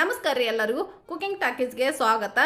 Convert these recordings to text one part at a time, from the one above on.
ನಮಸ್ಕಾರ ರೀ ಎಲ್ಲರಿಗೂ. ಕುಕಿಂಗ್ ಟಾಕೀಸ್ಗೆ ಸ್ವಾಗತ.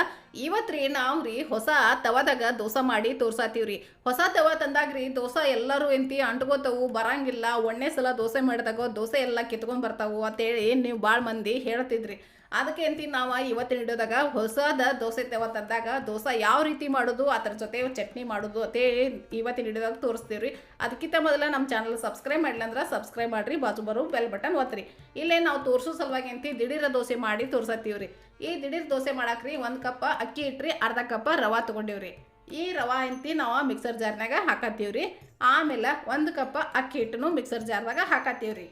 ಇವತ್ತು ರೀ ನಾವು ರೀ ಹೊಸ ತವಾದಾಗ ದೋಸೆ ಮಾಡಿ ತೋರ್ಸಾತೀವಿ ರೀ ಹೊಸ ತವ ತಂದಾಗ ರೀ ದೋಸೆ ಎಲ್ಲರೂ ಎಂತಿ ಅಂಟ್ಕೋತಾವು, ಬರಂಗಿಲ್ಲ. ಒಣ್ಣೆ ಸಲ ದೋಸೆ ಮಾಡಿದಾಗ ದೋಸೆ ಎಲ್ಲ ಕಿತ್ಕೊಂಡು ಬರ್ತಾವು ಅಂತೇಳಿ ನೀವು ಭಾಳ ಮಂದಿ ಹೇಳ್ತಿದ್ರಿ. ಅದಕ್ಕೆ ಅಂತಿ ನಾವು ಇವತ್ತಿನ ಹಿಡಿದಾಗ ಹೊಸದ ದೋಸೆ ತವ ತಂದಾಗ ದೋಸೆ ಯಾವ ರೀತಿ ಮಾಡೋದು, ಅದ್ರ ಜೊತೆ ಚಟ್ನಿ ಮಾಡೋದು ಅಂತೇಳಿ ಇವತ್ತಿನ ಹಿಡಿದಾಗ ತೋರಿಸ್ತೀವಿ ರೀ ಅದಕ್ಕಿಂತ ಮೊದಲು ನಮ್ಮ ಚಾನಲ್ ಸಬ್ಸ್ಕ್ರೈಬ್ ಮಾಡಿಲ್ಲ ಅಂದ್ರೆ ಸಬ್ಸ್ಕ್ರೈಬ್ ಮಾಡಿರಿ, ಬಾಜು ಬರೋ ಬೆಲ್ ಬಟನ್ ಒತ್ತಿರಿ ಇಲ್ಲೇ ನಾವು ತೋರಿಸೋ ಸಲುವಾಗಿ ಅಂತಿ ದಿಢೀರ ದೋಸೆ ಮಾಡಿ ತೋರ್ಸತ್ತೀವಿ ರೀ ಈ ದಿಢೀರ್ ದೋಸೆ ಮಾಡಾಕ್ರಿ ಒಂದು ಕಪ್ಪ ಅಕ್ಕಿ ಇಟ್ರಿ, ಅರ್ಧ ಕಪ್ಪ ರವಾ ತೊಗೊಂಡೀವ್ರಿ. ಈ ರವಾ ಅಂತಿ ನಾವು ಮಿಕ್ಸರ್ ಜಾರ್ನಾಗ ಹಾಕತ್ತೀವಿ ರೀ ಆಮೇಲೆ ಒಂದು ಕಪ್ಪ ಅಕ್ಕಿ ಹಿಟ್ಟನ್ನು ಮಿಕ್ಸರ್ ಜಾರ್ದಾಗ ಹಾಕತ್ತೀವಿ ರೀ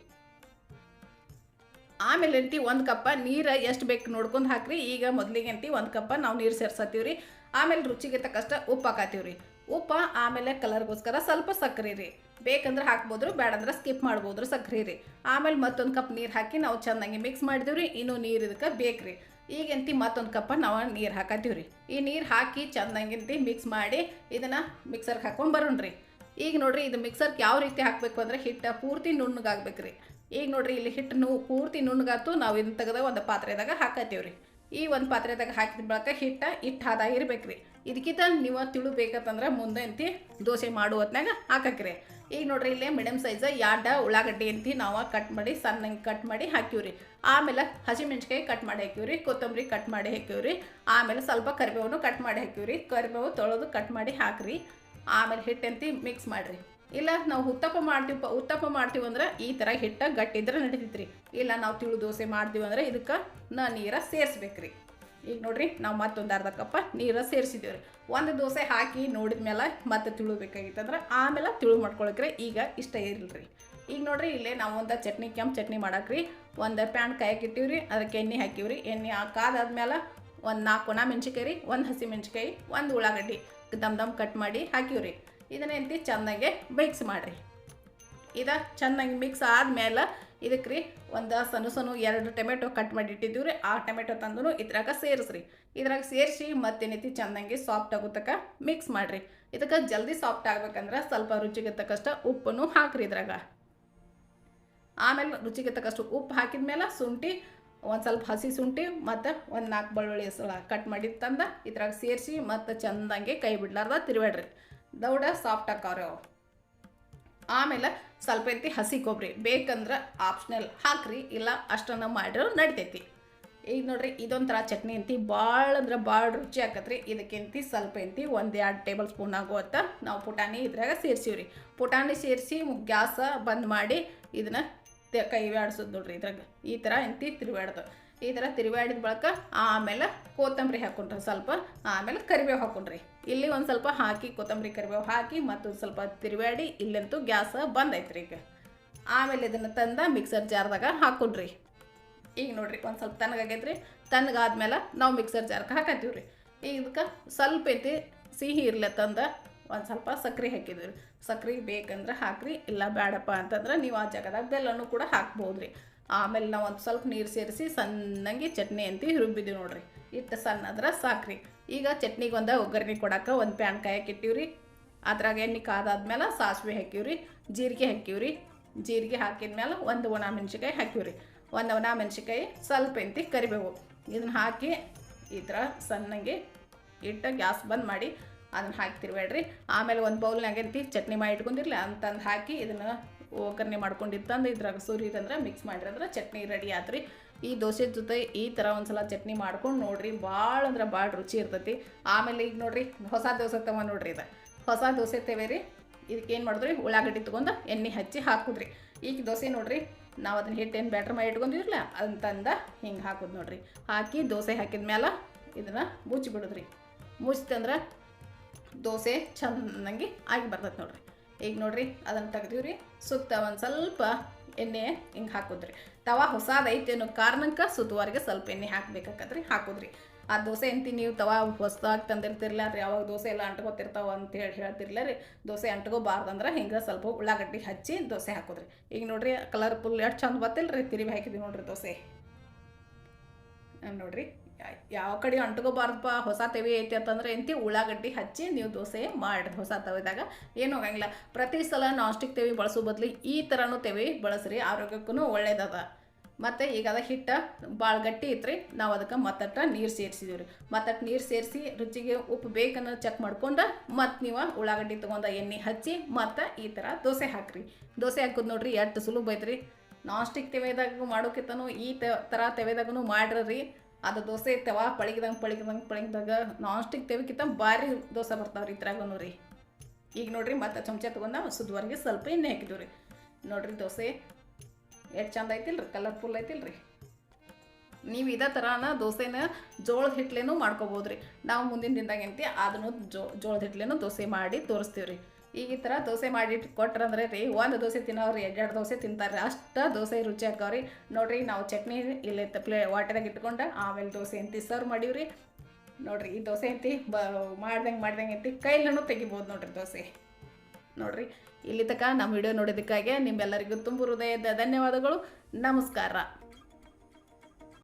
ಆಮೇಲೆ ಅಂತಿ ಒಂದು ಕಪ್ಪ ನೀರು ಎಷ್ಟು ಬೇಕು ನೋಡ್ಕೊಂಡು ಹಾಕ್ರಿ. ಈಗ ಮೊದಲಿಗೆ ಅಂತಿ ಒಂದು ಕಪ್ಪ ನಾವು ನೀರು ಸೇರ್ಸತ್ತೀವಿ ರೀ ಆಮೇಲೆ ರುಚಿಗೆ ತಕ್ಕಷ್ಟು ಉಪ್ಪು ಹಾಕತ್ತೀವಿ ರೀ ಉಪ್ಪು ಆಮೇಲೆ ಕಲರ್ಗೋಸ್ಕರ ಸ್ವಲ್ಪ ಸಕ್ಕರೆ ರೀ. ಬೇಕಂದ್ರೆ ಹಾಕ್ಬೋದ್ರು ಬೇಡಂದ್ರೆ ಸ್ಕಿಪ್ ಮಾಡ್ಬೋದ್ರು ಸಕ್ಕರೆ ರೀ. ಆಮೇಲೆ ಮತ್ತೊಂದು ಕಪ್ ನೀರು ಹಾಕಿ ನಾವು ಚೆನ್ನಾಗಿ ಮಿಕ್ಸ್ ಮಾಡಿದೀವಿ ರೀ ಇನ್ನೂ ನೀರು ಇದಕ್ಕೆ ಬೇಕು ರೀ ಈಗಂತಿ ಮತ್ತೊಂದು ಕಪ್ಪ ನಾವು ನೀರು ಹಾಕತ್ತೀವಿ ರೀ ಈ ನೀರು ಹಾಕಿ ಚೆನ್ನಾಗಿಂತಿ ಮಿಕ್ಸ್ ಮಾಡಿ ಇದನ್ನು ಮಿಕ್ಸರ್ಗೆ ಹಾಕೊಂಡು ಬರೋಣ್ರಿ. ಈಗ ನೋಡ್ರಿ ಇದು ಮಿಕ್ಸರ್ಗೆ ಯಾವ ರೀತಿ ಹಾಕಬೇಕು ಅಂದ್ರೆ ಹಿಟ್ಟು ಪೂರ್ತಿ ನುಣ್ಣಗಾಗ್ಬೇಕು ರೀ ಈಗ ನೋಡ್ರಿ, ಇಲ್ಲಿ ಹಿಟ್ಟು ನು, ಪೂರ್ತಿ ನುಣ್ಣಗಾತು, ನಾವು ಇದನ್ನ ತೆಗೆದ ಒಂದು ಪಾತ್ರೆದಾಗ ಹಾಕತ್ತೀವ್ರಿ. ಈ ಒಂದು ಪಾತ್ರೆದಾಗ ಹಾಕಿದ ಬಳಿಕ ಹಿಟ್ಟು ಹಿಟ್ಟು ಹದ ಇರ್ಬೇಕು ರೀ ಇದಕ್ಕಿಂತ ನೀವು ತಿಳು ಬೇಕಂತಂದ್ರೆ ಮುಂದೆ ಅಂತಿ ದೋಸೆ ಮಾಡುವ ಹೊತ್ನಾಗ ಹಾಕಕ್ರಿ. ಈಗ ನೋಡ್ರಿ, ಇಲ್ಲೇ ಮೀಡಿಯಮ್ ಸೈಜ್ ಯಾಡ ಉಳ್ಳಾಗಡ್ಡಿ ಅಂತಿ ನಾವು ಕಟ್ ಮಾಡಿ, ಸಣ್ಣಗೆ ಕಟ್ ಮಾಡಿ ಹಾಕಿವ್ರಿ ಆಮೇಲೆ ಹಸಿಮೆಣ್ಸಿಕಾಯಿ ಕಟ್ ಮಾಡಿ ಹಾಕಿವ್ರಿ ಕೊತ್ತಂಬರಿ ಕಟ್ ಮಾಡಿ ಹಾಕಿವ್ರಿ ಆಮೇಲೆ ಸ್ವಲ್ಪ ಕರಿಬೇವನ್ನು ಕಟ್ ಮಾಡಿ ಹಾಕಿವ್ರಿ ಕರಿಬೇವು ತೊಳೆದು ಕಟ್ ಮಾಡಿ ಹಾಕ್ರಿ. ಆಮೇಲೆ ಹಿಟ್ಟಂತಿ ಮಿಕ್ಸ್ ಮಾಡಿರಿ. ಇಲ್ಲ, ನಾವು ಉತ್ತಪ್ಪ ಮಾಡ್ತೀವಿ ಉತ್ತಪ್ಪ ಮಾಡ್ತೀವಿ ಅಂದ್ರೆ ಈ ಥರ ಹಿಟ್ಟ ಗಟ್ಟಿದ್ರೆ ನಡೀತೈತ್ರಿ. ಇಲ್ಲ, ನಾವು ತಿಳು ದೋಸೆ ಮಾಡ್ತೀವಿ ಅಂದ್ರೆ ಇದಕ್ಕೆ ನಾ, ನೀರ ಸೇರಿಸ್ಬೇಕ್ರಿ. ಈಗ ನೋಡ್ರಿ, ನಾವು ಮತ್ತೊಂದು ಅರ್ಧ ಕಪ್ಪ ನೀರು ಸೇರಿಸಿದ್ದೀವಿ ರೀ ಒಂದು ದೋಸೆ ಹಾಕಿ ನೋಡಿದ ಮೇಲೆ ಮತ್ತೆ ತಿಳು ಬೇಕಾಗಿತ್ತಂದ್ರೆ ಆಮೇಲೆ ತಿಳು ಮಾಡ್ಕೊಳಕ್ರಿ ಈಗ ಇಷ್ಟ ಇರಲ್ರಿ. ಈಗ ನೋಡ್ರಿ, ಇಲ್ಲೇ ನಾವು ಒಂದು ಚಟ್ನಿ, ಕೆಂಪು ಚಟ್ನಿ ಮಾಡಾಕ್ರಿ. ಒಂದು ಪ್ಯಾನ್ ಕಾಯಕ್ಕೆ ಇಟ್ಟಿವ್ರಿ, ಅದಕ್ಕೆ ಎಣ್ಣೆ ಹಾಕಿವ್ರಿ. ಎಣ್ಣೆ ಕಾದಾದ್ಮೇಲೆ ಒಂದು ನಾಲ್ಕು ಒಣ ಮೆಣ್ಸಿಕಾಯಿ ರೀ, ಒಂದು ಹಸಿ ಮೆಣ್ಸಿಕಾಯಿ ಒಂದು ಉಳ್ಳಾಗಡ್ಡಿ ದಮ್ ದಮ್ ಕಟ್ ಮಾಡಿ ಹಾಕಿವ್ರಿ. ಇದನ್ನ ಎಂತಿ ಚೆನ್ನಾಗಿ ಮಿಕ್ಸ್ ಮಾಡಿರಿ. ಇದು ಚೆನ್ನಾಗಿ ಮಿಕ್ಸ್ ಆದಮೇಲೆ ಇದಕ್ಕೆ ರೀ ಒಂದು ಸಣ್ಣ ಸಣ್ಣ ಎರಡು ಟೊಮೆಟೊ ಕಟ್ ಮಾಡಿ ಇಟ್ಟಿದ್ದೀವಿ ರೀ ಆ ಟೊಮೆಟೊ ತಂದು ಇದ್ರಾಗ ಸೇರಿಸ್ರಿ. ಇದ್ರಾಗ ಸೇರಿಸಿ ಮತ್ತೇನೈತಿ ಚೆನ್ನಾಗಿ ಸಾಫ್ಟ್ ಆಗೋ ತಕ್ಕ ಮಿಕ್ಸ್ ಮಾಡಿರಿ. ಇದಕ್ಕೆ ಜಲ್ದಿ ಸಾಫ್ಟ್ ಆಗ್ಬೇಕಂದ್ರೆ ಸ್ವಲ್ಪ ರುಚಿಗೆ ತಕ್ಕಷ್ಟು ಉಪ್ಪನ್ನು ಹಾಕ್ರಿ ಇದ್ರಾಗ. ಆಮೇಲೆ ರುಚಿಗೆ ತಕ್ಕಷ್ಟು ಉಪ್ಪು ಹಾಕಿದ ಮೇಲೆ ಶುಂಠಿ, ಒಂದು ಸ್ವಲ್ಪ ಹಸಿ ಶುಂಠಿ ಮತ್ತು ಒಂದು ನಾಲ್ಕು ಬೆಳ್ಳುಳ್ಳಿ ಕಟ್ ಮಾಡಿ ತಂದ ಇದ್ರಾಗ ಸೇರಿಸಿ ಮತ್ತು ಚೆಂದಂಗೆ ಕೈ ಬಿಡ್ಲಾರ್ದ ತಿರುವಾಡ್ರಿ ದೌಡ ಸಾಫ್ಟ್ ಅವು ಆಮೇಲೆ ಸ್ವಲ್ಪ ಐತಿ ಹಸಿ ಕೊಬ್ಬರಿ ಬೇಕಂದ್ರೆ ಆಪ್ಷನಲ್ ಹಾಕ್ರಿ, ಇಲ್ಲ ಅಷ್ಟನ್ನು ಮಾಡಿರೋ ನಡಿತೈತಿ. ಈಗ ನೋಡ್ರಿ, ಇದೊಂಥರ ಚಟ್ನಿ ಅಂತಿ ಭಾಳ ಅಂದ್ರೆ ಭಾಳ ರುಚಿ ಆಕತ್ರಿ. ಇದಕ್ಕಿಂತಿ ಸ್ವಲ್ಪ ಎಂತಿ ಒಂದು ಎರಡು ಟೇಬಲ್ ಸ್ಪೂನ್ ಆಗುವತ್ತ ನಾವು ಪುಟಾಣಿ ಇದ್ರಾಗ ಸೇರ್ಸೀವಿ ರೀ ಪುಟಾಣಿ ಸೇರಿಸಿ ಗ್ಯಾಸ ಬಂದ್ ಮಾಡಿ ಇದನ್ನ ಕೈ ಬ್ಯಾಡ್ಸೋದು ನೋಡ್ರಿ ಇದ್ರಾಗ. ಈ ಥರ ಎಂತಿ ತಿರುವಾಡ್ದು ಈ ಥರ ತಿರುವಾಡಿದ ಬಳಿಕ ಆಮೇಲೆ ಕೊತ್ತಂಬರಿ ಹಾಕೊಂಡ್ರಿ ಸ್ವಲ್ಪ. ಆಮೇಲೆ ಕರಿಬೇವು ಹಾಕೊಂಡ್ರಿ. ಇಲ್ಲಿ ಒಂದು ಸ್ವಲ್ಪ ಹಾಕಿ ಕೊತ್ತಂಬರಿ, ಕರಿಬೇವು ಹಾಕಿ ಮತ್ತೊಂದು ಸ್ವಲ್ಪ ತಿರುವಾಡಿ ಇಲ್ಲಂತೂ ಗ್ಯಾಸ್ ಬಂದೈತ್ರಿ ಈಗ. ಆಮೇಲೆ ಇದನ್ನು ತಂದ ಮಿಕ್ಸರ್ ಜಾರ್ದಾಗ ಹಾಕೊಂಡ್ರಿ. ಈಗ ನೋಡ್ರಿ ಒಂದು ಸ್ವಲ್ಪ ತಣ್ಣಗಾಗೈತ್ರಿ ತಣ್ಣಗಾದ್ಮೇಲೆ ನಾವು ಮಿಕ್ಸರ್ ಜಾರ್ಗೆ ಹಾಕತ್ತೀವಿ ರೀ ಈಗ ಇದಕ್ಕೆ ಸ್ವಲ್ಪ ಐತಿ ಸಿಹಿ ಇರ್ಲತ್ತಂದ ಒಂದು ಸ್ವಲ್ಪ ಸಕ್ಕರೆ ಹಾಕಿದ್ವಿ ಸಕ್ಕರೆ ಬೇಕಂದ್ರೆ ಹಾಕ್ರಿ, ಇಲ್ಲ ಬೇಡಪ್ಪ ಅಂತಂದ್ರೆ ನೀವು ಆ ಜಾಗದಾಗ ಬೆಲ್ಲನೂ ಕೂಡ ಹಾಕ್ಬೋದು ರೀ ಆಮೇಲೆ ನಾವು ಒಂದು ಸ್ವಲ್ಪ ನೀರು ಸೇರಿಸಿ ಸಣ್ಣಗೆ ಚಟ್ನಿ ಅಂತಿ ರುಬ್ಬಿದ್ದೀವಿ ನೋಡ್ರಿ. ಇಟ್ಟು ಸಣ್ಣದ್ರೆ ಸಾಕ್ರಿ. ಈಗ ಚಟ್ನಿಗೆ ಒಂದು ಒಗ್ಗರಣೆ ಕೊಡಕ್ಕೆ ಒಂದು ಪ್ಯಾನ್ ಕಾಯಕ್ಕೆ ಇಟ್ಟಿವ್ರಿ. ಅದ್ರಾಗ ಎಣ್ಣೆ ಕಾದಾದ್ಮೇಲೆ ಸಾಸಿವೆ ಹಾಕಿವ್ರಿ ಜೀರಿಗೆ ಹಾಕಿವ್ರಿ ಜೀರಿಗೆ ಹಾಕಿದ್ಮೇಲೆ ಒಂದು ಒಣ ಮೆಣ್ಸಿಕಾಯಿ ಹಾಕಿವ್ರಿ ಒಂದು ಒಣ ಮೆಣಸಿಕಾಯಿ ಸ್ವಲ್ಪ ಎಂತಿ ಕರಿಬೇವು. ಇದನ್ನ ಹಾಕಿ ಈ ಥರ ಸಣ್ಣಗೆ ಇಟ್ಟು ಗ್ಯಾಸ್ ಬಂದ್ ಮಾಡಿ ಅದನ್ನ ಹಾಕ್ತಿರ್ಬೇಡ್ರಿ. ಆಮೇಲೆ ಒಂದು ಬೌಲ್ನಾಗ ಎಂತಿ ಚಟ್ನಿ ಮಾಡಿ ಇಟ್ಕೊಂಡಿರ್ಲಿ ಅಂತಂದು ಹಾಕಿ ಇದನ್ನು ಒಗ್ಗರಣೆ ಮಾಡ್ಕೊಂಡಿತ್ತಂದು ಇದ್ರಾಗ ಸುರಿದಂದ್ರೆ ಮಿಕ್ಸ್ ಮಾಡಿರಂದ್ರೆ ಚಟ್ನಿ ರೆಡಿ ಆತ್ರಿ. ಈ ದೋಸೆ ಜೊತೆ ಈ ಥರ ಒಂದ್ಸಲ ಚಟ್ನಿ ಮಾಡ್ಕೊಂಡು ನೋಡ್ರಿ, ಭಾಳ ಅಂದ್ರೆ ಭಾಳ ರುಚಿ ಇರ್ತೈತಿ. ಆಮೇಲೆ ಈಗ ನೋಡ್ರಿ, ಹೊಸ ದೋಸೆ ತವ ನೋಡ್ರಿ ಇದು ಹೊಸ ದೋಸೆ ತೇವೆ ಇದಕ್ಕೆ ಏನು ಮಾಡಿದ್ರಿ, ಉಳ್ಳಾಗಡ್ಡಿ ತೊಗೊಂಡು ಎಣ್ಣೆ ಹಚ್ಚಿ ಹಾಕುದ್ರಿ. ಈಗ ದೋಸೆ ನೋಡ್ರಿ, ನಾವು ಅದನ್ನ ಹಿಟ್ಟು ಏನು ಬ್ಯಾಟ್ರ್ ಮಾಡಿ ಇಟ್ಕೊಂಡಿರಲ್ಲ ಅಂತಂದ ಹಿಂಗೆ ಹಾಕೋದು ನೋಡ್ರಿ. ಹಾಕಿ ದೋಸೆ ಹಾಕಿದ ಮೇಲೆ ಇದನ್ನು ಮುಚ್ಚಿ ಮುಚ್ತಂದ್ರೆ ದೋಸೆ ಚೆನ್ನಾಗಿ ಆಗಿ ಬರ್ತೈತೆ ನೋಡ್ರಿ. ಈಗ ನೋಡ್ರಿ, ಅದನ್ನು ತೆಗ್ದೀವ್ರಿ. ಸುತ್ತ ಒಂದು ಸ್ವಲ್ಪ ಎಣ್ಣೆ ಹಿಂಗೆ ಹಾಕೋದ್ರಿ. ತವಾ ಹೊಸದೈತೆ ಅನ್ನೋ ಕಾರಣಕ್ಕೆ ಸುತ್ತುವರೆಗೆ ಸ್ವಲ್ಪ ಎಣ್ಣೆ ಹಾಕ್ಬೇಕಾಕತ್ರಿ, ಹಾಕೋದ್ರಿ. ಆ ದೋಸೆ ಅಂತಿ ನೀವು ತವಾ ಹೊಸದಾಗಿ ತಂದಿರ್ತಿರ್ಲ ರೀ ಯಾವಾಗ ದೋಸೆ ಎಲ್ಲ ಅಂಟ್ಕೋತಿರ್ತಾವ ಅಂತ ಹೇಳಿ ಹೇಳ್ತಿರ್ಲ ರೀ ದೋಸೆ ಅಂಟ್ಕೋಬಾರ್ದಂದ್ರೆ ಹಿಂಗೆ ಸ್ವಲ್ಪ ಉಳ್ಳಾಗಡ್ಡಿ ಹಚ್ಚಿ ದೋಸೆ ಹಾಕೋದ್ರಿ. ಈಗ ನೋಡ್ರಿ ಕಲರ್ಫುಲ್ ಎಷ್ಟು ಚಂದ ಬತ್ತಿಲ್ಲ ರೀ ತಿರುವಿ ಹಾಕಿದ್ವಿ ನೋಡ್ರಿ ದೋಸೆ. ನೋಡ್ರಿ. ಯಾವ ಕಡೆ ಅಂಟ್ಕೋಬಾರ್ದಪ್ಪ, ಹೊಸ ತವಿ ಐತಿ ಅಂತಂದ್ರೆ ಎಂತಿ ಉಳ್ಳಾಗಡ್ಡಿ ಹಚ್ಚಿ ನೀವು ದೋಸೆ ಮಾಡಿರಿ ಹೊಸ ತವಿದಾಗ. ಏನು ಹೋಗಂಗಿಲ್ಲ. ಪ್ರತಿ ಸಲ ನಾಸ್ಟಿಕ್ ತವಿ ಬಳಸೋ ಬದಲು ಈ ಥರನೂ ತೆವಿ ಬಳಸ್ರಿ ಆರೋಗ್ಯಕ್ಕೂ ಒಳ್ಳೇದದ. ಮತ್ತು ಈಗ ಅದ ಹಿಟ್ಟು ಭಾಳ ಗಟ್ಟಿ ಇತ್ತು ನಾವು ಅದಕ್ಕೆ ಮತ್ತಟ್ಟ ನೀರು ಸೇರಿಸಿದೀವಿ ರೀ ಮತ್ತಟ್ಟು ನೀರು ಸೇರಿಸಿ ರುಚಿಗೆ ಉಪ್ಪು ಬೇಕನ್ನ ಚೆಕ್ ಮಾಡ್ಕೊಂಡು, ಮತ್ತು ನೀವು ಉಳ್ಳಾಗಡ್ಡಿ ತೊಗೊಂಡು ಎಣ್ಣೆ ಹಚ್ಚಿ, ಮತ್ತು ಈ ಥರ ದೋಸೆ ಹಾಕ್ರಿ. ದೋಸೆ ಹಾಕೋದು ನೋಡ್ರಿ ಎಷ್ಟು ಸುಲಭ ಐತ್ರಿ. ನಾನ್ಸ್ಟಿಕ್ ತೆವೆದಾಗ ಮಾಡೋಕ್ಕಿಂತನೂ ಈ ಥರ ತೆವೆದಾಗೂ ಮಾಡ್ರಿ ಅದು ದೋಸೆ ತವ ಪಳಗಿದಂಗೆ ಪಳಗಿದಂಗೆ ಪಳಗಿದಾಗ ನಾನ್ ಸ್ಟಿಕ್ ತೆವಕ್ಕಿಂತ ಭಾರಿ ದೋಸೆ ಬರ್ತಾವ್ರಿ ಇದ್ರಾಗೂ ರೀ. ಈಗ ನೋಡ್ರಿ ಮತ್ತೆ ಚಮಚ ತಗೊಂಡ ಸುದ್ವರೆಗೆ ಸ್ವಲ್ಪ ಎಣ್ಣೆ ಹಾಕಿದ್ವಿ ರೀ ನೋಡ್ರಿ ದೋಸೆ ಎಷ್ಟು ಚಂದ ಐತಿಲ್ಲ ರೀ ಕಲರ್ಫುಲ್ ಐತಿಲ್ಲ ರೀ ನೀವು ಇದೇ ಥರನ ದೋಸೆನ ಜೋಳದ ಹಿಟ್ಲೇನೂ ಮಾಡ್ಕೋಬೋದು ರೀ ನಾವು ಮುಂದಿನ ದಿನದಾಗ ಏನಂತಿ, ಅದನ್ನು ಜೋ, ಜೋಳದ ಹಿಟ್ಲೇನೂ ದೋಸೆ ಮಾಡಿ ತೋರಿಸ್ತೀವಿ ರೀ ಈಗ ಈ ಥರ ದೋಸೆ ಮಾಡಿಟ್ಟು ಕೊಟ್ರಂದ್ರೆ ರೀ, ಒಂದು ದೋಸೆ ತಿನ್ನೋರು ಎರಡೆರಡು ದೋಸೆ ತಿಂತಾರೆ, ಅಷ್ಟು ದೋಸೆ ರುಚಿ ಹಾಕವ್ರಿ ನೋಡ್ರಿ ನಾವು ಚಟ್ನಿ ಇಲ್ಲಿ ಪ್ಲೇ ವಾಟೆದಾಗ ಇಟ್ಕೊಂಡು, ಆಮೇಲೆ ದೋಸೆ ಅಂತಿ ಸರ್ವ್ ಮಾಡೀವ್ರಿ. ನೋಡ್ರಿ ಈ ದೋಸೆ ಅಂತಿ ಬ ಮಾಡ್ದಂಗೆ ಮಾಡ್ದಂಗೆ ಅಂತಿ ಕೈಲೂ ತೆಗಿಬೋದು ನೋಡ್ರಿ ದೋಸೆ. ನೋಡ್ರಿ ಇಲ್ಲಿ ತನಕ ನಮ್ಮ ವಿಡಿಯೋ ನೋಡೋದಕ್ಕಾಗಿ ನಿಮ್ಮೆಲ್ಲರಿಗೂ ತುಂಬ ಹೃದಯದ ಧನ್ಯವಾದಗಳು. ನಮಸ್ಕಾರ.